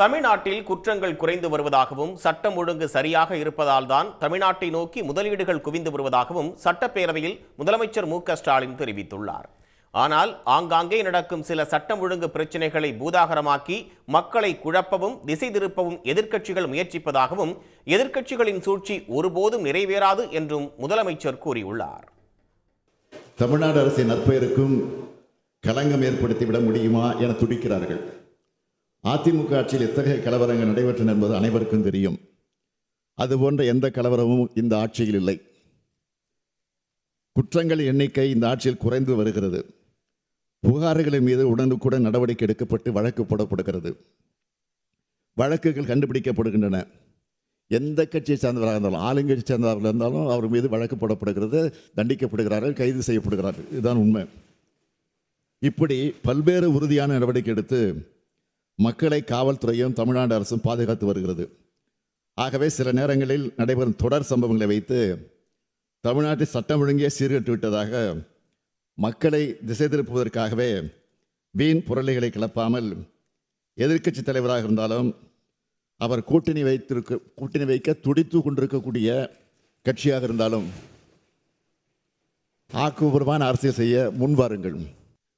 தமிழ்நாட்டில் குற்றங்கள் குறைந்து வருவதாகவும் சட்டம் ஒழுங்கு சரியாக இருப்பதால் தான் தமிழ்நாட்டை நோக்கி முதலீடுகள் குவிந்து வருவதாகவும் சட்டப்பேரவையில் முதலமைச்சர் மு ஸ்டாலின் தெரிவித்துள்ளார். ஆனால் ஆங்காங்கே நடக்கும் சில சட்டம் ஒழுங்கு பிரச்சினைகளை பூதாகரமாக்கி மக்களை குழப்பவும் திசை திருப்பவும் எதிர்க்கட்சிகள் முயற்சிப்பதாகவும் எதிர்க்கட்சிகளின் சூழ்ச்சி ஒருபோதும் நிறைவேறாது என்றும் முதலமைச்சர் கூறியுள்ளார். தமிழ்நாடு அரசின் நற்பெயருக்கும் களங்கம் ஏற்படுத்திவிட முடியுமா என துடிக்கிறார்கள். அதிமுக ஆட்சியில் எத்தகைய கலவரங்கள் நடைபெற்றன என்பது அனைவருக்கும் தெரியும். அதுபோன்ற எந்த கலவரமும் இந்த ஆட்சியில் இல்லை. குற்றங்கள் எண்ணிக்கை இந்த ஆட்சியில் குறைந்து வருகிறது. புகார்களின் மீது உடனுக்குடன் நடவடிக்கை எடுக்கப்பட்டு வழக்கு போடப்படுகிறது. வழக்குகள் கண்டுபிடிக்கப்படுகின்றன. எந்த கட்சியை சார்ந்தவராக இருந்தாலும் ஆளுங்கட்சி சார்ந்தவர்கள் இருந்தாலும் அவர் மீது வழக்கு போடப்படுகிறது தண்டிக்கப்படுகிறார்கள் கைது செய்யப்படுகிறார்கள். இதுதான் உண்மை. இப்படி பல்வேறு உறுதியான நடவடிக்கை எடுத்து மக்களை காவல்துறையும் தமிழ்நாடு அரசும் பாதுகாத்து வருகிறது. ஆகவே சில நேரங்களில் நடைபெறும் தொடர் சம்பவங்களை வைத்து தமிழ்நாட்டில் சட்டம் ஒழுங்கே சீர்கட்டு விட்டதாக மக்களை திசை திருப்புவதற்காகவே வீண் புரளிகளை கிளப்பாமல் எதிர்க்கட்சி தலைவராக இருந்தாலும் அவர் கூட்டணி வைத்திருக்க கூட்டணி வைக்க துடித்து கொண்டிருக்கக்கூடிய கட்சியாக இருந்தாலும் ஆக்கப்பூர்வமான அரசியல் செய்ய முன்வாருங்கள்.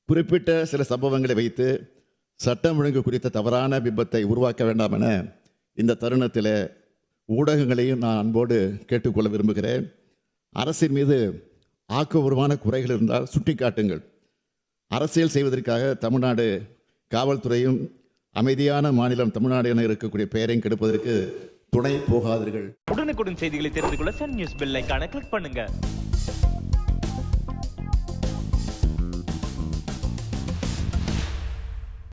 குறிப்பிட்ட சில சம்பவங்களை வைத்து சட்டம் ஒழுங்கு குறித்த தவறான பிம்பத்தை உருவாக்க வேண்டாம் என இந்த தருணத்தில் ஊடகங்களையும் நான் அன்போடு கேட்டுக்கொள்ள விரும்புகிறேன். அரசின் மீது ஆக்கபூர்வமான குறைகள் இருந்தால் சுட்டிக்காட்டுங்கள். அரசியல் செய்வதற்காக தமிழ்நாடு காவல்துறையும் அமைதியான மாநிலம் தமிழ்நாடு என இருக்கக்கூடிய பெயரையும் கெடுப்பதற்கு துணை போகாதீர்கள். உடனுக்குடன் செய்திகளை தெரிந்து கொள்ள சன் நியூஸ் பெல் கிளிக் பண்ணுங்க.